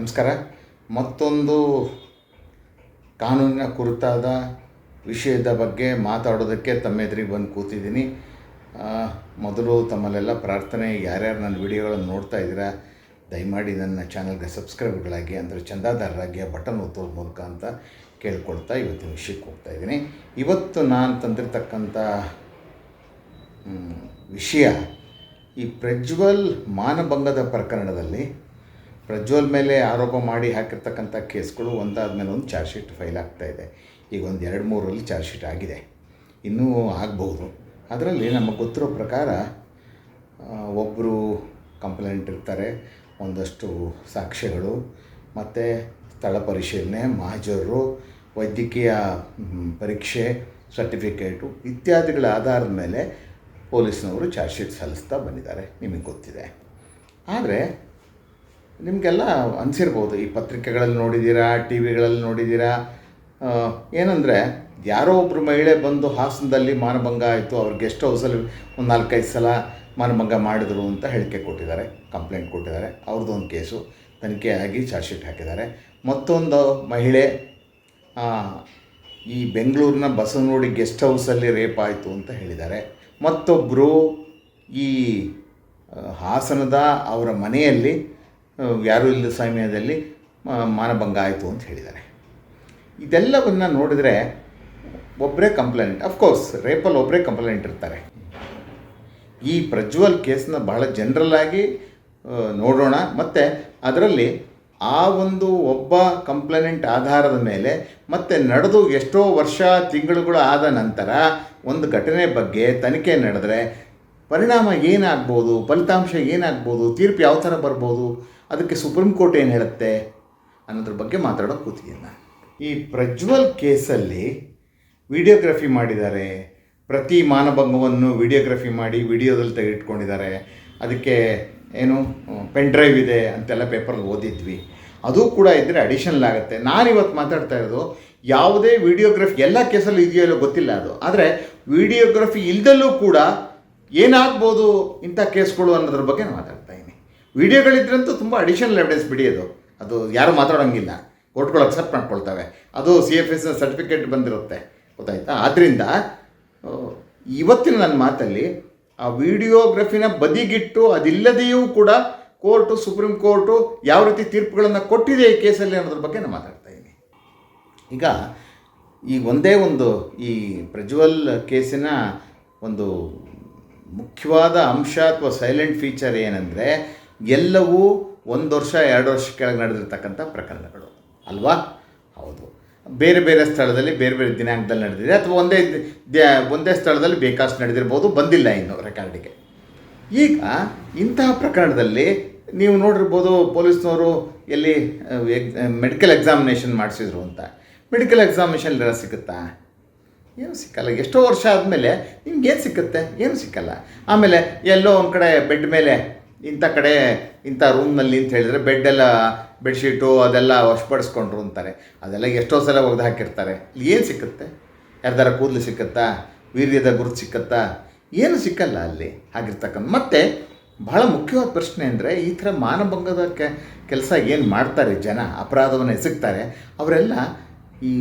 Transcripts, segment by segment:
ನಮಸ್ಕಾರ. ಮತ್ತೊಂದು ಕಾನೂನಿನ ಕುರಿತಾದ ವಿಷಯದ ಬಗ್ಗೆ ಮಾತಾಡೋದಕ್ಕೆ ತಮ್ಮೆದುರಿಗೆ ಬಂದು ಕೂತಿದ್ದೀನಿ. ಮೊದಲು ತಮ್ಮಲ್ಲೆಲ್ಲ ಪ್ರಾರ್ಥನೆ, ಯಾರ್ಯಾರು ನನ್ನ ವಿಡಿಯೋಗಳನ್ನು ನೋಡ್ತಾ ಇದ್ದೀರಾ, ದಯಮಾಡಿ ನನ್ನ ಚಾನಲ್ಗೆ ಸಬ್ಸ್ಕ್ರೈಬ್ಗಳಾಗಿ ಅಂದರೆ ಚಂದಾದಾರರಾಗಿ ಆ ಬಟನ್ ಒತ್ತೋದ್ರ ಮೂಲಕ ಅಂತ ಕೇಳ್ಕೊಳ್ತಾ ಇವತ್ತಿನ ವಿಷಯಕ್ಕೆ ಹೋಗ್ತಾ ಇದ್ದೀನಿ. ಇವತ್ತು ನಾನು ತಂದಿರತಕ್ಕಂಥ ವಿಷಯ ಈ ಪ್ರಜ್ವಲ್ ಮಾನಭಂಗದ ಪ್ರಕರಣದಲ್ಲಿ ಪ್ರಜ್ವಲ್ ಮೇಲೆ ಆರೋಪ ಮಾಡಿ ಹಾಕಿರ್ತಕ್ಕಂಥ ಕೇಸ್ಗಳು ಒಂದಾದ ಮೇಲೆ ಒಂದು ಚಾರ್ಜ್ ಶೀಟ್ ಫೈಲ್ ಆಗ್ತಾ ಇದೆ. ಈಗ ಒಂದು ಎರಡು ಮೂರರಲ್ಲಿ ಚಾರ್ಜ್ ಶೀಟ್ ಆಗಿದೆ. ಇನ್ನೂ ಆಗ್ಬೋದು ಅದರಲ್ಲಿ ನಮಗೆ ಗೊತ್ತಿರೋ ಪ್ರಕಾರ ಒಬ್ಬರು ಕಂಪ್ಲೇಂಟ್ ಇರ್ತಾರೆ, ಒಂದಷ್ಟು ಸಾಕ್ಷ್ಯಗಳು, ಮತ್ತು ಸ್ಥಳ ಪರಿಶೀಲನೆ ಮಹಾಜರು ವೈದ್ಯಕೀಯ ಪರೀಕ್ಷೆ, ಸರ್ಟಿಫಿಕೇಟು ಇತ್ಯಾದಿಗಳ ಆಧಾರದ ಮೇಲೆ ಪೊಲೀಸ್ನವರು ಚಾರ್ಜ್ ಶೀಟ್ ಸಲ್ಲಿಸ್ತಾ ಬಂದಿದ್ದಾರೆ. ನಿಮಗೆ ಗೊತ್ತಿದೆ. ಆದರೆ ನಿಮಗೆಲ್ಲ ಅನಿಸಿರ್ಬೋದು. ಈ ಪತ್ರಿಕೆಗಳಲ್ಲಿ ನೋಡಿದ್ದೀರಾ ಟಿ ವಿಗಳಲ್ಲಿ ನೋಡಿದ್ದೀರಾ ಏನಂದರೆ, ಯಾರೋ ಒಬ್ಬರು ಮಹಿಳೆ ಬಂದು ಹಾಸನದಲ್ಲಿ ಮಾನಭಂಗ ಆಯಿತು, ಅವ್ರ ಗೆಸ್ಟ್ ಹೌಸಲ್ಲಿ ಒಂದು ನಾಲ್ಕೈದು ಸಲ ಮಾನಭಂಗ ಮಾಡಿದರು ಅಂತ ಹೇಳಿಕೆ ಕೊಟ್ಟಿದ್ದಾರೆ, ಕಂಪ್ಲೇಂಟ್ ಕೊಟ್ಟಿದ್ದಾರೆ. ಅವ್ರದ್ದು ಒಂದು ಕೇಸು ತನಿಖೆ ಆಗಿ ಚಾರ್ಜ್ ಶೀಟ್ ಹಾಕಿದ್ದಾರೆ. ಮತ್ತೊಂದು ಮಹಿಳೆ ಈ ಬೆಂಗಳೂರಿನ ಬಸವನಗುಡಿ ಗೆಸ್ಟ್ ಹೌಸಲ್ಲಿ ರೇಪ್ ಆಯಿತು ಅಂತ ಹೇಳಿದ್ದಾರೆ. ಮತ್ತೊಬ್ಬರು ಈ ಹಾಸನದ ಅವರ ಮನೆಯಲ್ಲಿ ಯಾರೂ ಇಲ್ಲದ ಸಮಯದಲ್ಲಿ ಮಾನಭಂಗ ಆಯಿತು ಅಂತ ಹೇಳಿದ್ದಾರೆ. ಇದೆಲ್ಲವನ್ನು ನೋಡಿದರೆ ಒಬ್ಬರೇ ಕಂಪ್ಲೇಂಟ್ ಅಫ್ಕೋರ್ಸ್ ರೇಪಲ್ಲಿ ಒಬ್ಬರೇ ಕಂಪ್ಲೇಂಟ್ ಇರ್ತಾರೆ. ಈ ಪ್ರಜ್ವಲ್ ಕೇಸನ್ನ ಬಹಳ ಜನರಲ್ ಆಗಿ ನೋಡೋಣ. ಮತ್ತು ಅದರಲ್ಲಿ ಆ ಒಂದು ಒಬ್ಬ ಕಂಪ್ಲೇಂಟ್ ಆಧಾರದ ಮೇಲೆ, ಮತ್ತೆ ನಡೆದು ಎಷ್ಟೋ ವರ್ಷ, ತಿಂಗಳುಗಳು ಆದ ನಂತರ ಒಂದು ಘಟನೆ ಬಗ್ಗೆ ತನಿಖೆ ನಡೆದರೆ ಪರಿಣಾಮ ಏನಾಗ್ಬೋದು, ಫಲಿತಾಂಶ ಏನಾಗ್ಬೋದು, ತೀರ್ಪು ಯಾವ ಥರ ಬರ್ಬೋದು? ಅದಕ್ಕೆ ಸುಪ್ರೀಂ ಕೋರ್ಟ್ ಏನು ಹೇಳುತ್ತೆ? ಅನ್ನೋದ್ರ ಬಗ್ಗೆ ಮಾತಾಡೋಕೆ ಕೂತಿದ್ದೀನಿ ನಾನು. ಈ ಪ್ರಜ್ವಲ್ ಕೇಸಲ್ಲಿ ವಿಡಿಯೋಗ್ರಫಿ ಮಾಡಿದ್ದಾರೆ. ಪ್ರತಿ ಮಾನಭಂಗವನ್ನು ವಿಡಿಯೋಗ್ರಫಿ ಮಾಡಿ ವಿಡಿಯೋದಲ್ಲಿ ತೆಗೆದಿಟ್ಕೊಂಡಿದ್ದಾರೆ ಅದಕ್ಕೆ ಏನು, ಪೆನ್ ಡ್ರೈವ್ ಇದೆ ಅಂತೆಲ್ಲ ಪೇಪರಲ್ಲಿ ಓದಿದ್ವಿ. ಅದು ಕೂಡ ಇದ್ದರೆ ಅಡಿಷನಲ್ ಆಗುತ್ತೆ. ನಾನು ಇವತ್ತು ಮಾತಾಡ್ತಾ ಇರೋದು, ಯಾವುದೇ ವಿಡಿಯೋಗ್ರಫಿ, ಎಲ್ಲ ಕೇಸಲ್ಲೂ ಇದೆಯೋ ಇಲ್ಲೋ ಗೊತ್ತಿಲ್ಲ ಅದು. ಆದರೆ ವಿಡಿಯೋಗ್ರಫಿ ಇಲ್ದಲ್ಲೂ ಕೂಡ ಏನಾಗ್ಬೋದು ಇಂಥ ಕೇಸ್ಗಳು ಅನ್ನೋದ್ರ ಬಗ್ಗೆ ನಾನು ಮಾತಾಡ್ತಾ ಇದ್ದೀನಿ ವಿಡಿಯೋಗಳಿದ್ರಂತೂ ತುಂಬ ಅಡಿಷನಲ್ ಎವಿಡೆನ್ಸ್ ಬಿಡಿ ಅದು. ಅದು ಯಾರು ಮಾತಾಡೋಂಗಿಲ್ಲ. ಕೋರ್ಟ್ಗಳು ಅಕ್ಸೆಪ್ಟ್ ಮಾಡ್ಕೊಳ್ತವೆ. ಅದು ಸಿ ಎಫ್ ಎಸ್ ಸರ್ಟಿಫಿಕೇಟ್ ಬಂದಿರುತ್ತೆ. ಗೊತ್ತಾಯ್ತಾ? ಆದ್ದರಿಂದ ಇವತ್ತಿನ ನನ್ನ ಮಾತಲ್ಲಿ ಆ ವಿಡಿಯೋಗ್ರಫಿನ ಬದಿಗಿಟ್ಟು ಅದಿಲ್ಲದೆಯೂ ಕೂಡ ಕೋರ್ಟು, ಸುಪ್ರೀಂ ಕೋರ್ಟು ಯಾವ ರೀತಿ ತೀರ್ಪುಗಳನ್ನು ಕೊಟ್ಟಿದೆ ಈ ಕೇಸಲ್ಲಿ ಅನ್ನೋದ್ರ ಬಗ್ಗೆ ನಾನು ಮಾತಾಡ್ತಾ ಇದ್ದೀನಿ. ಈಗ ಈ ಒಂದೇ ಒಂದು ಈ ಪ್ರಜ್ವಲ್ ಕೇಸಿನ ಒಂದು ಮುಖ್ಯವಾದ ಅಂಶ ಅಥವಾ ಸೈಲೆಂಟ್ ಫೀಚರ್ ಏನಂದರೆ ಎಲ್ಲವೂ ಒಂದು ವರ್ಷ, ಎರಡು ವರ್ಷ ಕೆಳಗೆ ನಡೆದಿರ್ತಕ್ಕಂಥ ಪ್ರಕರಣಗಳು. ಅಲ್ವಾ? ಹೌದು. ಬೇರೆ ಬೇರೆ ಸ್ಥಳದಲ್ಲಿ ಬೇರೆ ಬೇರೆ ದಿನಾಂಕದಲ್ಲಿ ನಡೆದಿದೆ. ಅಥವಾ ಒಂದೇ ಒಂದೇ ಸ್ಥಳದಲ್ಲಿ ಬೇಕಾಷ್ಟು ನಡೆದಿರ್ಬೋದು, ಬಂದಿಲ್ಲ ಇನ್ನು ರೆಕಾರ್ಡಿಗೆ ಈಗ ಇಂತಹ ಪ್ರಕರಣದಲ್ಲಿ ನೀವು ನೋಡಿರ್ಬೋದು, ಪೊಲೀಸ್ನವರು ಎಲ್ಲಿ ಮೆಡಿಕಲ್ ಎಕ್ಸಾಮಿನೇಷನ್ ಮಾಡಿಸಿದ್ರು ಅಂತ. ಮೆಡಿಕಲ್ ಎಕ್ಸಾಮಿನೇಷನ್ ಸಿಗುತ್ತಾ ಏನು ಸಿಕ್ಕಲ್ಲ. ಎಷ್ಟೋ ವರ್ಷ ಆದಮೇಲೆ ನಿಮ್ಗೆ ಏನು ಸಿಕ್ಕುತ್ತೆ? ಏನು ಸಿಕ್ಕಲ್ಲ. ಆಮೇಲೆ ಎಲ್ಲೋ ಒಂದು ಕಡೆ ಬೆಡ್ ಮೇಲೆ ಇಂಥ ಕಡೆ ಇಂಥ ರೂಮ್ನಲ್ಲಿ ಅಂತ ಹೇಳಿದರೆ ಬೆಡ್ಡೆಲ್ಲ, ಬೆಡ್ಶೀಟು ಅದೆಲ್ಲ ವಶಪಡಿಸ್ಕೊಂಡ್ರು ಅಂತಾರೆ. ಅದೆಲ್ಲ ಎಷ್ಟೋ ಸಲ ಒಗೆದು ಹಾಕಿರ್ತಾರೆ. ಏನು ಸಿಕ್ಕುತ್ತೆ? ಯಾರ್ದಾರ ಕೂದಲು ಸಿಕ್ಕತ್ತಾ? ವೀರ್ಯದ ಗುರುತು ಸಿಕ್ಕತ್ತಾ? ಏನು ಸಿಕ್ಕಲ್ಲ ಅಲ್ಲಿ ಆಗಿರ್ತಕ್ಕಂಥ ಮತ್ತು ಬಹಳ ಮುಖ್ಯವಾದ ಪ್ರಶ್ನೆ ಅಂದರೆ ಈ ಥರ ಮಾನಭಂಗದ ಕೆಲಸ ಏನು ಮಾಡ್ತಾರೆ ಜನ, ಅಪರಾಧವನ್ನು ಎಸಗ್ತಾರೆ, ಅವರೆಲ್ಲ ಈ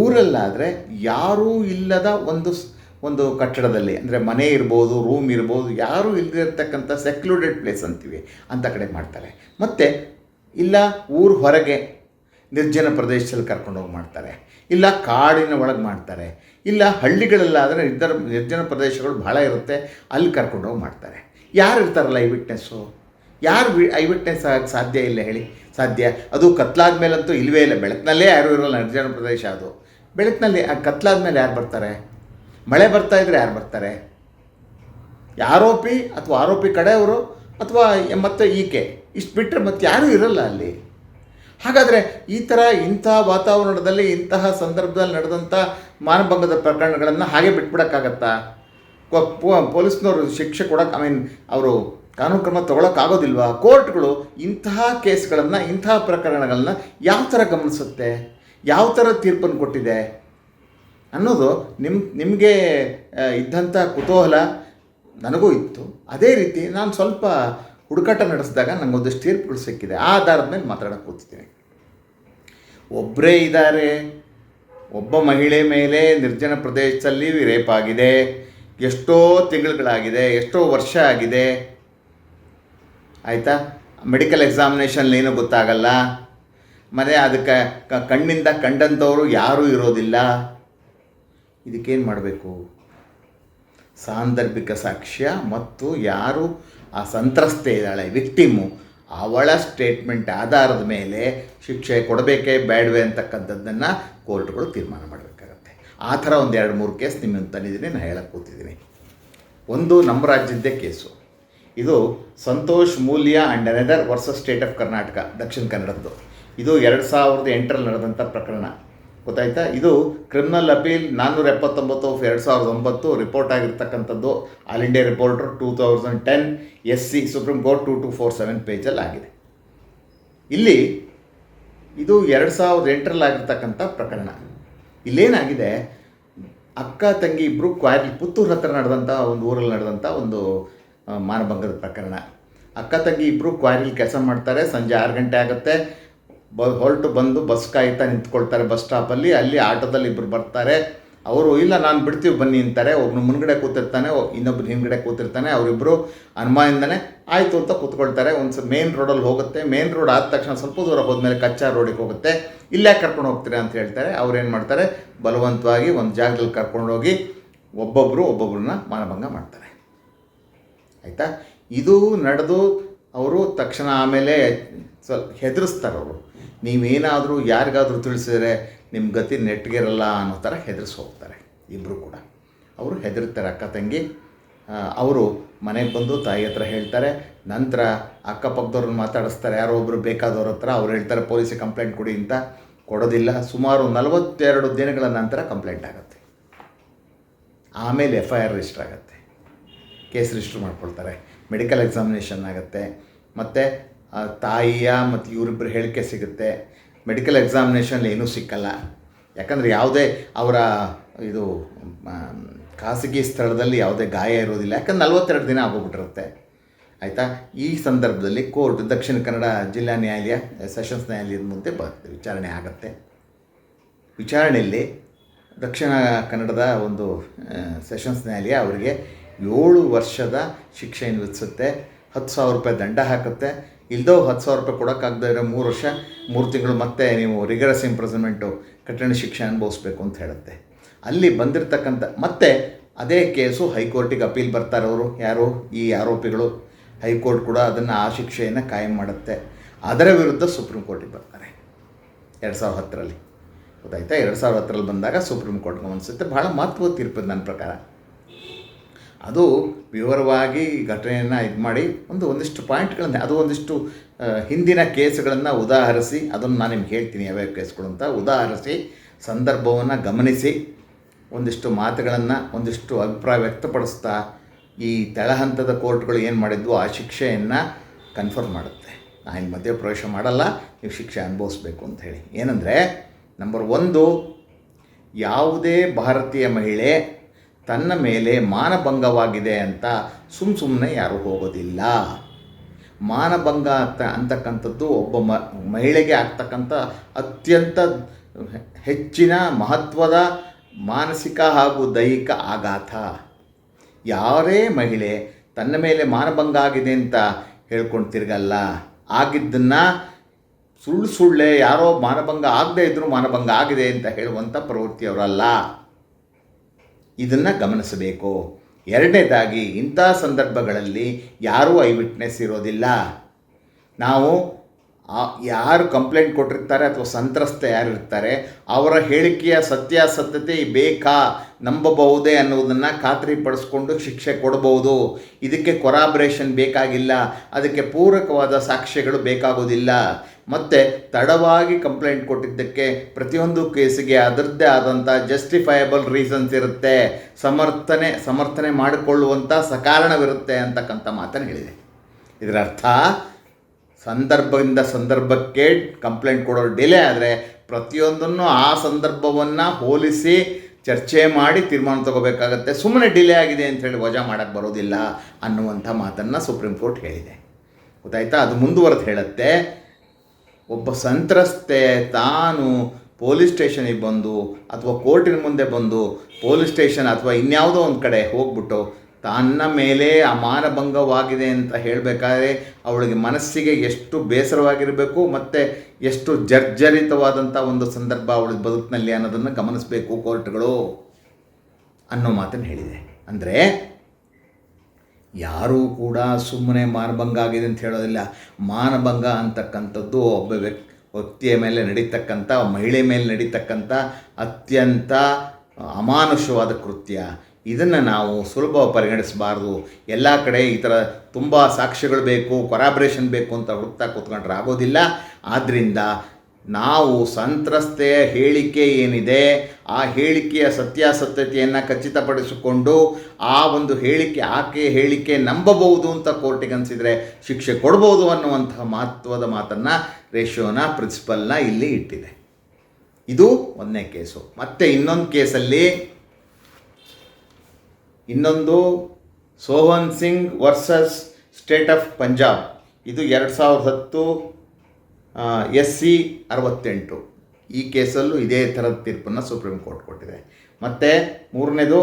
ಊರಲ್ಲಾದರೆ ಯಾರೂ ಇಲ್ಲದ ಒಂದು ಒಂದು ಕಟ್ಟಡದಲ್ಲಿ, ಅಂದರೆ ಮನೆ ಇರ್ಬೋದು ರೂಮ್ ಇರ್ಬೋದು, ಯಾರೂ ಇಲ್ಲದಿರ್ತಕ್ಕಂಥ ಸೆಕ್ಲೂಡೆಡ್ ಪ್ಲೇಸ್ ಅಂತೀವಿ ಅಂಥ ಕಡೆ ಮಾಡ್ತಾರೆ. ಮತ್ತು ಇಲ್ಲ ಊರು ಹೊರಗೆ ನಿರ್ಜನ ಪ್ರದೇಶದಲ್ಲಿ ಕರ್ಕೊಂಡೋಗಿ ಮಾಡ್ತಾರೆ. ಇಲ್ಲ ಕಾಡಿನ ಒಳಗೆ ಮಾಡ್ತಾರೆ. ಇಲ್ಲ ಹಳ್ಳಿಗಳಲ್ಲಾದರೆ ನಿರ್ಧರ, ನಿರ್ಜನ ಪ್ರದೇಶಗಳು ಭಾಳ ಇರುತ್ತೆ, ಅಲ್ಲಿ ಕರ್ಕೊಂಡೋಗಿ ಮಾಡ್ತಾರೆ. ಯಾರು ಇರ್ತಾರಲ್ಲ ಐ ವಿಟ್ನೆಸ್ಸು ಯಾರು ಐ ವಿಟ್ನೆಸ್ ಆಗಕ್ಕೆ ಸಾಧ್ಯ ಇಲ್ಲ ಹೇಳಿ. ಸಾಧ್ಯ? ಅದು ಕತ್ಲಾದ ಮೇಲಂತೂ ಇಲ್ಲವೇ ಇಲ್ಲ. ಬೆಳಕಿನಲ್ಲೇ ಯಾರೂ ಇರೋಲ್ಲ, ನಿರ್ಜನ ಪ್ರದೇಶ ಅದು. ಬೆಳಕಿನಲ್ಲಿ ಕತ್ಲಾದ ಮೇಲೆ ಯಾರು ಬರ್ತಾರೆ? ಮಳೆ ಬರ್ತಾ ಇದ್ರೆ ಯಾರು ಬರ್ತಾರೆ? ಆರೋಪಿ ಅಥವಾ ಆರೋಪಿ ಕಡೆಯವರು ಅಥವಾ ಮತ್ತು ಈಕೆ? ಇಷ್ಟು ಬಿಟ್ಟರೆ ಮತ್ತೆ ಯಾರೂ ಇರಲ್ಲ ಅಲ್ಲಿ. ಹಾಗಾದರೆ ಈ ಥರ ಇಂತಹ ವಾತಾವರಣದಲ್ಲಿ, ಇಂತಹ ಸಂದರ್ಭದಲ್ಲಿ ನಡೆದಂಥ ಮಾನಭಂಗದ ಪ್ರಕರಣಗಳನ್ನು ಹಾಗೆ ಬಿಟ್ಬಿಡೋಕ್ಕಾಗತ್ತಾ? ಪೊಲೀಸ್ನವರು ಶಿಕ್ಷೆ ಕೊಡೋಕೆ ಐ ಮೀನ್ ಅವರು ಕಾನೂನು ಕ್ರಮ ತೊಗೊಳಕ್ಕಾಗೋದಿಲ್ವಾ? ಕೋರ್ಟ್ಗಳು ಇಂತಹ ಕೇಸ್ಗಳನ್ನು, ಇಂತಹ ಪ್ರಕರಣಗಳನ್ನ ಯಾವ ಥರ ಗಮನಿಸುತ್ತೆ? ಯಾವ ಥರ ತೀರ್ಪನ್ನು ಕೊಟ್ಟಿದೆ? ಅನ್ನೋದು ನಿಮ್ಮ ನಿಮಗೆ ಇದ್ದಂಥ ಕುತೂಹಲ ನನಗೂ ಇತ್ತು. ಅದೇ ರೀತಿ ನಾನು ಸ್ವಲ್ಪ ಹುಡುಕಾಟ ನಡೆಸಿದಾಗ ನನಗೊಂದಷ್ಟು ತೀರ್ಪುಗಳು ಸಿಕ್ಕಿದೆ. ಆ ಆಧಾರದ ಮೇಲೆ ಮಾತಾಡೋಕೆ ಕೂತಿದ್ದೀನಿ. ಒಬ್ಬರೇ ಇದ್ದಾರೆ ಒಬ್ಬ ಮಹಿಳೆ ಮೇಲೆ ನಿರ್ಜನ ಪ್ರದೇಶದಲ್ಲಿ ರೇಪ್ ಆಗಿದೆ, ಎಷ್ಟೋ ತಿಂಗಳುಗಳಾಗಿದೆ, ಎಷ್ಟೋ ವರ್ಷ ಆಗಿದೆ. ಆಯಿತಾ? ಮೆಡಿಕಲ್ ಎಕ್ಸಾಮಿನೇಷನ್ ಏನೂ ಗೊತ್ತಾಗಲ್ಲ. ಮತ್ತು ಅದಕ್ಕೆ ಕಣ್ಣಿಂದ ಕಂಡಂಥವರು ಯಾರೂ ಇರೋದಿಲ್ಲ. ಇದಕ್ಕೇನು ಮಾಡಬೇಕು? ಸಾಂದರ್ಭಿಕ ಸಾಕ್ಷ್ಯ ಮತ್ತು ಯಾರು ಆ ಸಂತ್ರಸ್ತೆ ಇದ್ದಾಳೆ ವಿಕ್ಟಿಮು ಅವಳ ಸ್ಟೇಟ್ಮೆಂಟ್ ಆಧಾರದ ಮೇಲೆ ಶಿಕ್ಷೆ ಕೊಡಬೇಕೇ ಬೇಡವೇ ಅಂತಕ್ಕಂಥದ್ದನ್ನು ಕೋರ್ಟ್ಗಳು ತೀರ್ಮಾನ ಮಾಡಬೇಕಾಗತ್ತೆ. ಆ ಥರ ಒಂದು ಎರಡು ಮೂರು ಕೇಸ್ ನಿಮ್ಮನ್ನು ತಂದಿದ್ದೀನಿ ನಾನು ಹೇಳಕ್ಕೆ ಕೂತಿದ್ದೀನಿ. ಒಂದು ನಮ್ಮ ರಾಜ್ಯದ್ದೇ ಕೇಸು. ಇದು Santosh Moolya and another versus state of Karnataka ದಕ್ಷಿಣ ಕನ್ನಡದ್ದು. ಇದು ಎರಡು ಸಾವಿರದ ಎಂಟರಲ್ಲಿ ನಡೆದಂಥ ಪ್ರಕರಣ. ಗೊತ್ತಾಯ್ತಾ? ಇದು ಕ್ರಿಮಿನಲ್ ಅಪೀಲ್ ನಾನ್ನೂರ ಎಪ್ಪತ್ತೊಂಬತ್ತು ಆಫ್ ಎರಡು ಸಾವಿರದ ಒಂಬತ್ತು ರಿಪೋರ್ಟ್ ಆಗಿರ್ತಕ್ಕಂಥದ್ದು. All India reporter two thousand ten S C supreme court two two four seven ಪೇಜಲ್ಲಿ ಆಗಿದೆ. ಇಲ್ಲಿ ಇದು ಎರಡು ಸಾವಿರದ ಎಂಟರಲ್ಲಿ ಆಗಿರ್ತಕ್ಕಂಥ ಪ್ರಕರಣ. ಇಲ್ಲೇನಾಗಿದೆ? ಅಕ್ಕ, ತಂಗಿ ಇಬ್ಬರು ಕ್ವಾರಿ ಪುತ್ತೂರು ಹತ್ರ ನಡೆದಂಥ ಒಂದು ಊರಲ್ಲಿ ನಡೆದಂಥ ಒಂದು ಮಾನಭಂಗದ ಪ್ರಕರಣ. ಅಕ್ಕ, ತಂಗಿ ಇಬ್ಬರು ಕ್ವಾರಿಲಿ ಕೆಲಸ ಮಾಡ್ತಾರೆ. ಸಂಜೆ ಆರು ಗಂಟೆ ಆಗುತ್ತೆ. ಬ ಹೊರಟು ಬಂದು ಬಸ್ ಕಾಯ್ತಾ ನಿಂತ್ಕೊಳ್ತಾರೆ ಬಸ್ ಸ್ಟಾಪಲ್ಲಿ. ಅಲ್ಲಿ ಆಟೋದಲ್ಲಿ ಇಬ್ಬರು ಬರ್ತಾರೆ. ಅವರು, ಇಲ್ಲ, ನಾನು ಬಿಡ್ತೀವಿ, ಬನ್ನಿ, ಅಂತಾರೆ. ಒಬ್ಬನು ಮುನ್ಗಡೆ ಕೂತಿರ್ತಾನೆ ಇನ್ನೊಬ್ಬರು ಹಿಂದ್ಗಡೆ ಕೂತಿರ್ತಾನೆ ಅವರಿಬ್ಬರು ಅನುಮಾನದಿಂದನೇ ಆಯಿತು ಅಂತ ಕೂತ್ಕೊಳ್ತಾರೆ. ಒಂದು ಮೇನ್ ರೋಡಲ್ಲಿ ಹೋಗುತ್ತೆ. ಮೇನ್ ರೋಡ್ ಆದ ತಕ್ಷಣ ಸ್ವಲ್ಪ ದೂರ ಹೋದ್ಮೇಲೆ ಕಚ್ಚಾ ರೋಡಿಗೆ ಹೋಗುತ್ತೆ. ಇಲ್ಲೇ ಕರ್ಕೊಂಡು ಹೋಗ್ತೀರಾ ಅಂತ ಹೇಳ್ತಾರೆ. ಅವ್ರು ಏನು ಮಾಡ್ತಾರೆ? ಬಲವಂತವಾಗಿ ಒಂದು ಜಾಗದಲ್ಲಿ ಕರ್ಕೊಂಡೋಗಿ ಒಬ್ಬೊಬ್ಬರು ಒಬ್ಬೊಬ್ಬರನ್ನ ಮಾನಭಂಗ ಮಾಡ್ತಾರೆ. ಆಯಿತಾ? ಇದು ನಡೆದು ಅವರು ತಕ್ಷಣ ಆಮೇಲೆ ಸ್ವಲ್ಪ ಹೆದರಿಸ್ತಾರೆ ಅವರು ನೀವೇನಾದರೂ ಯಾರಿಗಾದರೂ ತಿಳಿಸಿದರೆ ನಿಮ್ಮ ಗತಿ ನೆಟ್ಗಿರಲ್ಲ ಅನ್ನೋ ಥರ ಹೆದರ್ಸಿ ಹೋಗ್ತಾರೆ ಇಬ್ಬರು ಕೂಡ. ಅವರು ಹೆದರ್ತಾರೆ ಅಕ್ಕ ತಂಗಿ. ಅವರು ಮನೆಗೆ ಬಂದು ತಾಯಿ ಹತ್ರ ಹೇಳ್ತಾರೆ. ನಂತರ ಅಕ್ಕಪಕ್ಕದವ್ರನ್ನ ಮಾತಾಡಿಸ್ತಾರೆ. ಯಾರೋ ಒಬ್ಬರು ಬೇಕಾದವ್ರ ಹತ್ರ ಅವ್ರು ಹೇಳ್ತಾರೆ, ಪೊಲೀಸಿಗೆ ಕಂಪ್ಲೇಂಟ್ ಕೊಡಿ ಅಂತ. ಕೊಡೋದಿಲ್ಲ. ಸುಮಾರು ನಲವತ್ತೆರಡು ದಿನಗಳ ನಂತರ ಕಂಪ್ಲೇಂಟ್ ಆಗುತ್ತೆ. ಆಮೇಲೆ ಎಫ್ ಐ ಆರ್ ರಿಜಿಸ್ಟರ್ ಆಗುತ್ತೆ. ಕೇಸ್ ರಿಜಿಸ್ಟರ್ ಮಾಡ್ಕೊಳ್ತಾರೆ. ಮೆಡಿಕಲ್ ಎಕ್ಸಾಮಿನೇಷನ್ ಆಗುತ್ತೆ. ಮತ್ತು ತಾಯಿಯ ಮತ್ತು ಇವರಿಬ್ಬರು ಹೇಳಿಕೆ ಸಿಗುತ್ತೆ. ಮೆಡಿಕಲ್ ಎಕ್ಸಾಮಿನೇಷನ್ ಏನೂ ಸಿಕ್ಕಲ್ಲ. ಯಾಕಂದರೆ ಯಾವುದೇ ಅವರ ಇದು ಖಾಸಗಿ ಸ್ಥಳದಲ್ಲಿ ಯಾವುದೇ ಗಾಯ ಇರೋದಿಲ್ಲ. ಯಾಕಂದ್ರೆ ನಲ್ವತ್ತೆರಡು ದಿನ ಆಗೋಗ್ಬಿಟ್ಟಿರುತ್ತೆ. ಆಯಿತಾ? ಈ ಸಂದರ್ಭದಲ್ಲಿ ಕೋರ್ಟ್, ದಕ್ಷಿಣ ಕನ್ನಡ ಜಿಲ್ಲಾ ನ್ಯಾಯಾಲಯ, ಸೆಷನ್ಸ್ ನ್ಯಾಯಾಲಯದ ಮುಂದೆ ಬ, ವಿಚಾರಣೆ ಆಗುತ್ತೆ. ವಿಚಾರಣೆಯಲ್ಲಿ ದಕ್ಷಿಣ ಕನ್ನಡದ ಒಂದು ಸೆಷನ್ಸ್ ನ್ಯಾಯಾಲಯ ಅವರಿಗೆ ಏಳು ವರ್ಷದ ಶಿಕ್ಷೆಯನ್ನು ವಿಧಿಸುತ್ತೆ. ಹತ್ತು ಸಾವಿರ ರೂಪಾಯಿ ದಂಡ ಹಾಕುತ್ತೆ. ಇಲ್ದೋ ಹತ್ತು ಸಾವಿರ ರೂಪಾಯಿ ಕೊಡೋಕ್ಕಾಗದೇ ಇರೋ ಮೂರು ವರ್ಷ, ಮೂರು ತಿಂಗಳು ಮತ್ತೆ ನೀವು ರಿಗರಸ್ ಇಂಪ್ರಸನ್ಮೆಂಟು ಕಠಿಣ ಶಿಕ್ಷೆ ಅನುಭವಿಸ್ಬೇಕು ಅಂತ ಹೇಳುತ್ತೆ. ಅಲ್ಲಿ ಬಂದಿರತಕ್ಕಂಥ, ಮತ್ತೆ ಅದೇ ಕೇಸು ಹೈಕೋರ್ಟಿಗೆ ಅಪೀಲ್ ಬರ್ತಾರೆ ಅವರು, ಯಾರು? ಈ ಆರೋಪಿಗಳು. ಹೈಕೋರ್ಟ್ ಕೂಡ ಅದನ್ನು ಆ ಶಿಕ್ಷೆಯನ್ನು ಕಾಯಂ ಮಾಡುತ್ತೆ. ಅದರ ವಿರುದ್ಧ ಸುಪ್ರೀಂ ಕೋರ್ಟಿಗೆ ಬರ್ತಾರೆ. ಎರಡು ಸಾವಿರದ ಹತ್ತರಲ್ಲಿ. ಗೊತ್ತಾಯ್ತಾ? ಎರಡು ಸಾವಿರದ ಹತ್ತರಲ್ಲಿ ಬಂದಾಗ ಸುಪ್ರೀಂ ಕೋರ್ಟ್ ಗಮನಿಸುತ್ತೆ ಭಾಳ ಮಹತ್ವದ ತೀರ್ಪು ನನ್ನ ಪ್ರಕಾರ. ಅದು ವಿವರವಾಗಿ ಘಟನೆಯನ್ನು ಇದು ಮಾಡಿ ಒಂದು ಒಂದಿಷ್ಟು ಪಾಯಿಂಟ್ಗಳನ್ನು, ಅದು ಒಂದಿಷ್ಟು ಹಿಂದಿನ ಕೇಸ್ಗಳನ್ನು ಉದಾಹರಿಸಿ, ಅದನ್ನು ನಾನು ನಿಮ್ಗೆ ಹೇಳ್ತೀನಿ ಯಾವ್ಯಾವ ಕೇಸ್ಗಳು ಅಂತ. ಉದಾಹರಿಸಿ, ಸಂದರ್ಭವನ್ನು ಗಮನಿಸಿ, ಒಂದಿಷ್ಟು ಮಾತುಗಳನ್ನು ಒಂದಿಷ್ಟು ಅಭಿಪ್ರಾಯ ವ್ಯಕ್ತಪಡಿಸ್ತಾ, ಈ ತಳಹಂತದ ಕೋರ್ಟ್ಗಳು ಏನು ಮಾಡಿದ್ವು, ಆ ಶಿಕ್ಷೆಯನ್ನು ಕನ್ಫರ್ಮ್ ಮಾಡುತ್ತೆ. ನಾನು ಮಧ್ಯ ಪ್ರವೇಶ ಮಾಡಲ್ಲ, ನೀವು ಶಿಕ್ಷೆ ಅನುಭವಿಸ್ಬೇಕು ಅಂತ ಹೇಳಿ. ಏನಂದರೆ, ನಂಬರ್ ಒಂದು, ಯಾವುದೇ ಭಾರತೀಯ ಮಹಿಳೆ ತನ್ನ ಮೇಲೆ ಮಾನಭಂಗವಾಗಿದೆ ಅಂತ ಸುಮ್ಮ ಸುಮ್ಮನೆ ಯಾರೂ ಹೋಗೋದಿಲ್ಲ. ಮಾನಭಂಗ ಅಂತ ಅಂತಕ್ಕಂಥದ್ದು ಒಬ್ಬ ಮ, ಮಹಿಳೆಗೆ ಆಗ್ತಕ್ಕಂಥ ಅತ್ಯಂತ ಹೆಚ್ಚಿನ ಮಹತ್ವದ ಮಾನಸಿಕ ಹಾಗೂ ದೈಹಿಕ ಆಘಾತ. ಯಾರೇ ಮಹಿಳೆ ತನ್ನ ಮೇಲೆ ಮಾನಭಂಗ ಆಗಿದೆ ಅಂತ ಹೇಳ್ಕೊಂಡು ತಿರ್ಗಲ್ಲ ಆಗಿದ್ದನ್ನು ಸುಳ್ಳು ಸುಳ್ಳೆ ಯಾರೋ ಮಾನಭಂಗ ಆಗದೇ ಇದ್ದರೂ ಮಾನಭಂಗ ಆಗಿದೆ ಅಂತ ಹೇಳುವಂಥ ಪ್ರವೃತ್ತಿಯವರಲ್ಲ. ಇದನ್ನು ಗಮನಿಸಬೇಕು. ಎರಡನೇದಾಗಿ ಇಂಥ ಸಂದರ್ಭಗಳಲ್ಲಿ ಯಾರೂ ಐ ವಿಟ್ನೆಸ್ ಇರೋದಿಲ್ಲ. ನಾವು ಆ- ಯಾರು ಕಂಪ್ಲೇಂಟ್ ಕೊಟ್ಟಿರ್ತಾರೆ ಅಥವಾ ಸಂತ್ರಸ್ತ ಯಾರು ಇರ್ತಾರೆ, ಅವರ ಹೇಳಿಕೆಯ ಸತ್ಯಾಸತ್ಯತೆ ಬೇಕಾ, ನಂಬಬಹುದೇ ಅನ್ನೋದನ್ನು ಖಾತ್ರಿಪಡಿಸ್ಕೊಂಡು ಶಿಕ್ಷೆ ಕೊಡಬಹುದು. ಇದಕ್ಕೆ ಕೊರಾಬ್ರೇಷನ್ ಬೇಕಾಗಿಲ್ಲ, ಅದಕ್ಕೆ ಪೂರಕವಾದ ಸಾಕ್ಷ್ಯಗಳು ಬೇಕಾಗೋದಿಲ್ಲ ಮತ್ತು ತಡವಾಗಿ ಕಂಪ್ಲೇಂಟ್ ಕೊಟ್ಟಿದ್ದಕ್ಕೆ ಪ್ರತಿಯೊಂದು ಕೇಸಿಗೆ ಅದರದ್ದೇ ಆದಂಥ ಜಸ್ಟಿಫೈಯಬಲ್ ರೀಸನ್ಸ್ ಇರುತ್ತೆ. ಸಮರ್ಥನೆ ಸಮರ್ಥನೆ ಮಾಡಿಕೊಳ್ಳುವಂಥ ಸಕಾರಣವಿರುತ್ತೆ ಅಂತಕ್ಕಂಥ ಮಾತನ್ನು ಹೇಳಿದೆ. ಇದರ ಅರ್ಥ ಸಂದರ್ಭದಿಂದ ಸಂದರ್ಭಕ್ಕೆ ಕಂಪ್ಲೇಂಟ್ ಕೊಡೋರು ಡಿಲೇ ಆದರೆ ಪ್ರತಿಯೊಂದನ್ನು ಆ ಸಂದರ್ಭವನ್ನು ಹೋಲಿಸಿ ಚರ್ಚೆ ಮಾಡಿ ತೀರ್ಮಾನ ತಗೋಬೇಕಾಗತ್ತೆ. ಸುಮ್ಮನೆ ಡಿಲೇ ಆಗಿದೆ ಅಂತ ಹೇಳಿ ವಜಾ ಮಾಡೋಕ್ಕೆ ಬರೋದಿಲ್ಲ ಅನ್ನುವಂಥ ಮಾತನ್ನು ಸುಪ್ರೀಂ ಕೋರ್ಟ್ ಹೇಳಿದೆ. ಗೊತ್ತಾಯ್ತಾ? ಅದು ಮುಂದುವರೆದು ಹೇಳುತ್ತೆ. ಒಬ್ಬ ಸಂತ್ರಸ್ತೆ ತಾನು ಪೊಲೀಸ್ ಸ್ಟೇಷನಿಗೆ ಬಂದು ಅಥವಾ ಕೋರ್ಟಿನ ಮುಂದೆ ಬಂದು ಪೊಲೀಸ್ ಸ್ಟೇಷನ್ ಅಥವಾ ಇನ್ಯಾವುದೋ ಒಂದು ಕಡೆ ಹೋಗ್ಬಿಟ್ಟು ತನ್ನ ಮೇಲೆ ಅಮಾನಭಂಗವಾಗಿದೆ ಅಂತ ಹೇಳಬೇಕಾದ್ರೆ ಅವಳಿಗೆ ಮನಸ್ಸಿಗೆ ಎಷ್ಟು ಬೇಸರವಾಗಿರಬೇಕು ಮತ್ತು ಎಷ್ಟು ಜರ್ಜರಿತವಾದಂಥ ಒಂದು ಸಂದರ್ಭ ಅವಳ ಬದುಕಿನಲ್ಲಿ ಅನ್ನೋದನ್ನು ಗಮನಿಸಬೇಕು ಕೋರ್ಟ್ಗಳು ಅನ್ನೋ ಮಾತನ್ನು ಹೇಳಿದೆ. ಅಂದರೆ ಯಾರೂ ಕೂಡ ಸುಮ್ಮನೆ ಮಾನಭಂಗ ಆಗಿದೆ ಅಂತ ಹೇಳೋದಿಲ್ಲ. ಮಾನಭಂಗ ಅಂತಕ್ಕಂಥದ್ದು ಒಬ್ಬ ವ್ಯಕ್ತಿ, ವ್ಯಕ್ತಿಯ ಮೇಲೆ ನಡೀತಕ್ಕಂಥ, ಮಹಿಳೆ ಮೇಲೆ ನಡೀತಕ್ಕಂಥ ಅತ್ಯಂತ ಅಮಾನುಷವಾದ ಕೃತ್ಯ. ಇದನ್ನು ನಾವು ಸುಲಭ ಪರಿಗಣಿಸಬಾರ್ದು. ಎಲ್ಲ ಕಡೆ ಈ ಥರ ತುಂಬ ಸಾಕ್ಷ್ಯಗಳು ಬೇಕು ಕೊರಾಬ್ರೇಷನ್ ಬೇಕು ಅಂತ ಹುಡುಕ್ತಾ ಕೂತ್ಕೊಂಡ್ರೆ ಆಗೋದಿಲ್ಲ. ಆದ್ದರಿಂದ ನಾವು ಸಂತ್ರಸ್ತೆಯ ಹೇಳಿಕೆ ಏನಿದೆ, ಆ ಹೇಳಿಕೆಯ ಸತ್ಯಾಸತ್ಯತೆಯನ್ನು ಖಚಿತಪಡಿಸಿಕೊಂಡು ಆ ಒಂದು ಹೇಳಿಕೆ, ಆಕೆ ಹೇಳಿಕೆ ನಂಬಬಹುದು ಅಂತ ಕೋರ್ಟಿಗೆ ಅನಿಸಿದರೆ ಶಿಕ್ಷೆ ಕೊಡ್ಬೋದು ಅನ್ನುವಂತಹ ಮಹತ್ವದ ಮಾತನ್ನು ರೇಷೋನ ಪ್ರಿನ್ಸಿಪಲ್ನ ಇಲ್ಲಿ ಇಟ್ಟಿದೆ. ಇದು ಒಂದನೇ ಕೇಸು. ಮತ್ತು ಇನ್ನೊಂದು ಕೇಸಲ್ಲಿ ಇನ್ನೊಂದು Sohan Singh versus state of Punjab. ಇದು ಎರಡು ಸಾವಿರದ ಹತ್ತು ಎಸ್ ಸಿ ಅರವತ್ತೆಂಟು. ಈ ಕೇಸಲ್ಲೂ ಇದೇ ಥರದ ತೀರ್ಪನ್ನು ಸುಪ್ರೀಂ ಕೋರ್ಟ್ ಕೊಟ್ಟಿದೆ. ಮತ್ತು ಮೂರನೇದು,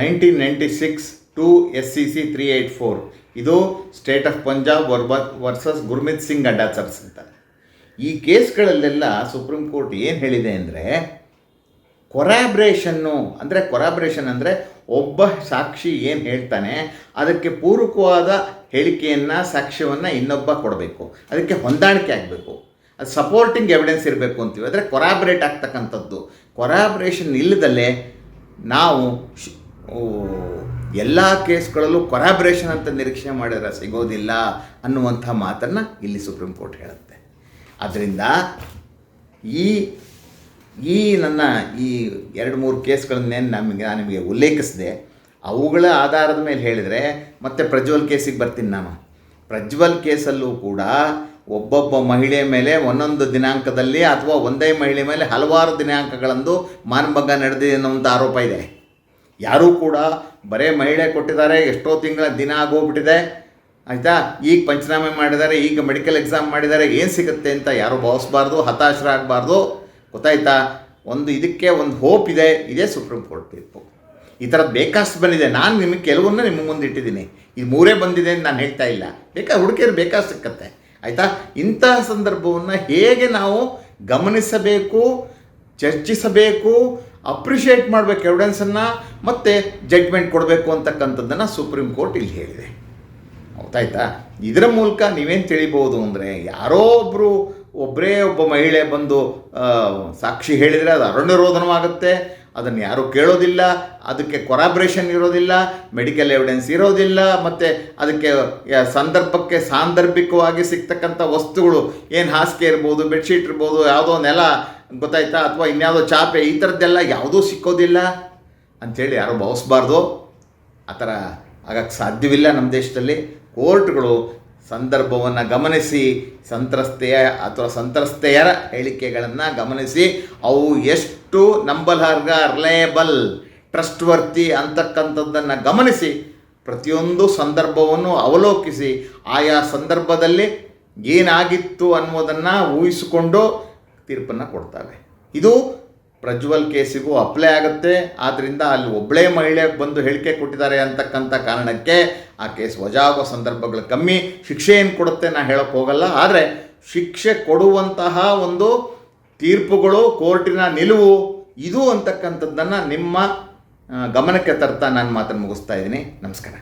nineteen ninety six two S C C three eight four. ಇದು ಸ್ಟೇಟ್ ಆಫ್ ಪಂಜಾಬ್ ವರ್ಬ, ವರ್ಸಸ್ ಗುರ್ಮಿತ್ ಸಿಂಗ್ ಅಡ್ಡಾಚರ್ಸ್ ಅಂತ ಈ ಕೇಸ್ಗಳಲ್ಲೆಲ್ಲ ಸುಪ್ರೀಂ ಕೋರ್ಟ್ ಏನು ಹೇಳಿದೆ ಅಂದರೆ ಕೊರಾಬ್ರೇಷನ್ನು, ಅಂದರೆ ಕೊರಾಬ್ರೇಷನ್ ಅಂದರೆ ಒಬ್ಬ ಸಾಕ್ಷಿ ಏನು ಹೇಳ್ತಾನೆ, ಅದಕ್ಕೆ ಪೂರಕವಾದ ಹೇಳಿಕೆಯನ್ನು, ಸಾಕ್ಷ್ಯವನ್ನು ಇನ್ನೊಬ್ಬ ಕೊಡಬೇಕು. ಅದಕ್ಕೆ ಹೊಂದಾಣಿಕೆ ಆಗಬೇಕು. ಅದು ಸಪೋರ್ಟಿಂಗ್ ಎವಿಡೆನ್ಸ್ ಇರಬೇಕು ಅಂತೀವಿ. ಅಂದರೆ ಕೊರಾಬ್ರೇಟ್ ಆಗ್ತಕ್ಕಂಥದ್ದು. ಕೊರಾಬ್ರೇಷನ್ ಇಲ್ಲದಲ್ಲೇ ನಾವು ಎಲ್ಲ ಕೇಸ್ಗಳಲ್ಲೂ ಕೊರಾಬ್ರೇಷನ್ ಅಂತ ನಿರೀಕ್ಷೆ ಮಾಡಿದ್ರೆ ಸಿಗೋದಿಲ್ಲ ಅನ್ನುವಂಥ ಮಾತನ್ನು ಇಲ್ಲಿ ಸುಪ್ರೀಂ ಕೋರ್ಟ್ ಹೇಳುತ್ತೆ. ಅದರಿಂದ ಈ ಈ ನನ್ನ ಈ ಎರಡು ಮೂರು ಕೇಸ್ಗಳನ್ನೇನು ನಮಗೆ, ನಾನು ನಿಮಗೆ ಉಲ್ಲೇಖಿಸಿದೆ. ಅವುಗಳ ಆಧಾರದ ಮೇಲೆ ಹೇಳಿದರೆ ಮತ್ತೆ ಪ್ರಜ್ವಲ್ ಕೇಸಿಗೆ ಬರ್ತೀನಿ ನಾನು. ಪ್ರಜ್ವಲ್ ಕೇಸಲ್ಲೂ ಕೂಡ ಒಬ್ಬೊಬ್ಬ ಮಹಿಳೆ ಮೇಲೆ ಒಂದೊಂದು ದಿನಾಂಕದಲ್ಲಿ ಅಥವಾ ಒಂದೇ ಮಹಿಳೆ ಮೇಲೆ ಹಲವಾರು ದಿನಾಂಕಗಳಂದು ಮಾನಭಂಗ ನಡೆದಿದೆ ಅನ್ನೋಂಥ ಆರೋಪ ಇದೆ. ಯಾರೂ ಕೂಡ ಬರೇ ಮಹಿಳೆ ಕೊಟ್ಟಿದ್ದಾರೆ, ಎಷ್ಟೋ ತಿಂಗಳ ದಿನ ಆಗೋಗ್ಬಿಟ್ಟಿದೆ. ಆಯಿತಾ? ಈಗ ಪಂಚನಾಮೆ ಮಾಡಿದ್ದಾರೆ, ಈಗ ಮೆಡಿಕಲ್ ಎಕ್ಸಾಮ್ ಮಾಡಿದ್ದಾರೆ, ಏನು ಸಿಗುತ್ತೆ ಅಂತ ಯಾರೂ ಭಾವಿಸ್ಬಾರ್ದು, ಹತಾಶರಾಗಬಾರ್ದು. ಗೊತ್ತಾಯ್ತಾ? ಒಂದು ಇದಕ್ಕೆ ಒಂದು ಹೋಪ್ ಇದೆ, ಇದೇ ಸುಪ್ರೀಂ ಕೋರ್ಟ್ ತೀರ್ಪು. ಈ ಥರ ಬೇಕಾಷ್ಟು ಬಂದಿದೆ. ನಾನು ನಿಮಗೆ ಕೆಲವನ್ನ ನಿಮ್ಮ ಮುಂದೆ ಇಟ್ಟಿದ್ದೀನಿ. ಇದು ಮೂರೇ ಬಂದಿದೆ ಅಂತ ನಾನು ಹೇಳ್ತಾ ಇಲ್ಲ. ಬೇಕಾ ಹುಡುಕಿದ್ರೆ ಬೇಕಾ ಸಿಕ್ಕತ್ತೆ. ಆಯಿತಾ? ಇಂತಹ ಸಂದರ್ಭವನ್ನು ಹೇಗೆ ನಾವು ಗಮನಿಸಬೇಕು, ಚರ್ಚಿಸಬೇಕು ಅಪ್ರಿಷಿಯೇಟ್ ಮಾಡಬೇಕು ಎವಿಡೆನ್ಸನ್ನು ಮತ್ತು ಜಡ್ಜ್ಮೆಂಟ್ ಕೊಡಬೇಕು ಅಂತಕ್ಕಂಥದ್ದನ್ನು ಸುಪ್ರೀಂ ಕೋರ್ಟ್ ಇಲ್ಲಿ ಹೇಳಿದೆ. ಗೊತ್ತಾಯ್ತಾ? ಇದರ ಮೂಲಕ ನೀವೇನು ತಿಳಿಬೋದು ಅಂದರೆ, ಯಾರೋ ಒಬ್ಬರು ಒಬ್ಬರೇ ಒಬ್ಬ ಮಹಿಳೆ ಬಂದು ಸಾಕ್ಷಿ ಹೇಳಿದರೆ ಅದು ಅರಣ್ಯರೋಧನವಾಗುತ್ತೆ. ಅದನ್ನು ಯಾರೂ ಕೇಳೋದಿಲ್ಲ. ಅದಕ್ಕೆ ಕೊರಾಬ್ರೇಷನ್ ಇರೋದಿಲ್ಲ. ಮೆಡಿಕಲ್ ಎವಿಡೆನ್ಸ್ ಇರೋದಿಲ್ಲ. ಮತ್ತು ಅದಕ್ಕೆ ಸಂದರ್ಭಕ್ಕೆ ಸಾಂದರ್ಭಿಕವಾಗಿ ಸಿಗ್ತಕ್ಕಂಥ ವಸ್ತುಗಳು, ಏನು ಹಾಸಿಗೆ ಇರ್ಬೋದು ಬೆಡ್ಶೀಟ್ ಇರ್ಬೋದು, ಯಾವುದೋ ನೆಲ, ಗೊತ್ತಾಯ್ತಾ? ಅಥವಾ ಇನ್ಯಾವುದೋ ಚಾಪೆ, ಈ ಥರದ್ದೆಲ್ಲ ಯಾವುದೂ ಸಿಕ್ಕೋದಿಲ್ಲ. ಅಂಥೇಳಿ ಯಾರೂ ಭಾವಿಸ್ಬಾರ್ದು ಆ ಥರ ಆಗಕ್ಕೆ ಸಾಧ್ಯವಿಲ್ಲ ನಮ್ಮ ದೇಶದಲ್ಲಿ. ಕೋರ್ಟ್ಗಳು ಸಂದರ್ಭವನ್ನು ಗಮನಿಸಿ, ಸಂತ್ರಸ್ತೆಯ ಅಥವಾ ಸಂತ್ರಸ್ತೆಯರ ಹೇಳಿಕೆಗಳನ್ನು ಗಮನಿಸಿ, ಅವು ಎಷ್ಟು ನಂಬಲಾರ್ಗ, ರಿಲಯಬಲ್ ಟ್ರಸ್ಟ್ ವರ್ತಿ ಅಂತಕ್ಕಂಥದ್ದನ್ನು ಗಮನಿಸಿ, ಪ್ರತಿಯೊಂದು ಸಂದರ್ಭವನ್ನು ಅವಲೋಕಿಸಿ, ಆಯಾ ಸಂದರ್ಭದಲ್ಲಿ ಏನಾಗಿತ್ತು ಅನ್ನೋದನ್ನು ಊಹಿಸಿಕೊಂಡು ತೀರ್ಪನ್ನು ಕೊಡ್ತವೆ. ಇದು ಪ್ರಜ್ವಲ್ ಕೇಸಿಗೂ ಅಪ್ಲೈ ಆಗುತ್ತೆ. ಆದ್ದರಿಂದ ಅಲ್ಲಿ ಒಬ್ಬಳೇ ಮಹಿಳೆ ಬಂದು ಹೇಳಿಕೆ ಕೊಟ್ಟಿದ್ದಾರೆ ಅಂತಕ್ಕಂಥ ಕಾರಣಕ್ಕೆ ಆ ಕೇಸ್ ವಜಾಗೋ ಸಂದರ್ಭಗಳು ಕಮ್ಮಿ. ಶಿಕ್ಷೆ ಏನು ಕೊಡುತ್ತೆ ನಾನು ಹೇಳೋಕ್ಕೆ ಹೋಗಲ್ಲ. ಆದರೆ ಶಿಕ್ಷೆ ಕೊಡುವಂತಹ ಒಂದು ತೀರ್ಪುಗಳು ಕೋರ್ಟಿನ ನಿಲುವು ಇದು ಅಂತಕ್ಕಂಥದ್ದನ್ನು ನಿಮ್ಮ ಗಮನಕ್ಕೆ ತರ್ತಾ ನಾನು ಮಾತನ್ನು ಮುಗಿಸ್ತಾ ಇದ್ದೀನಿ. ನಮಸ್ಕಾರ.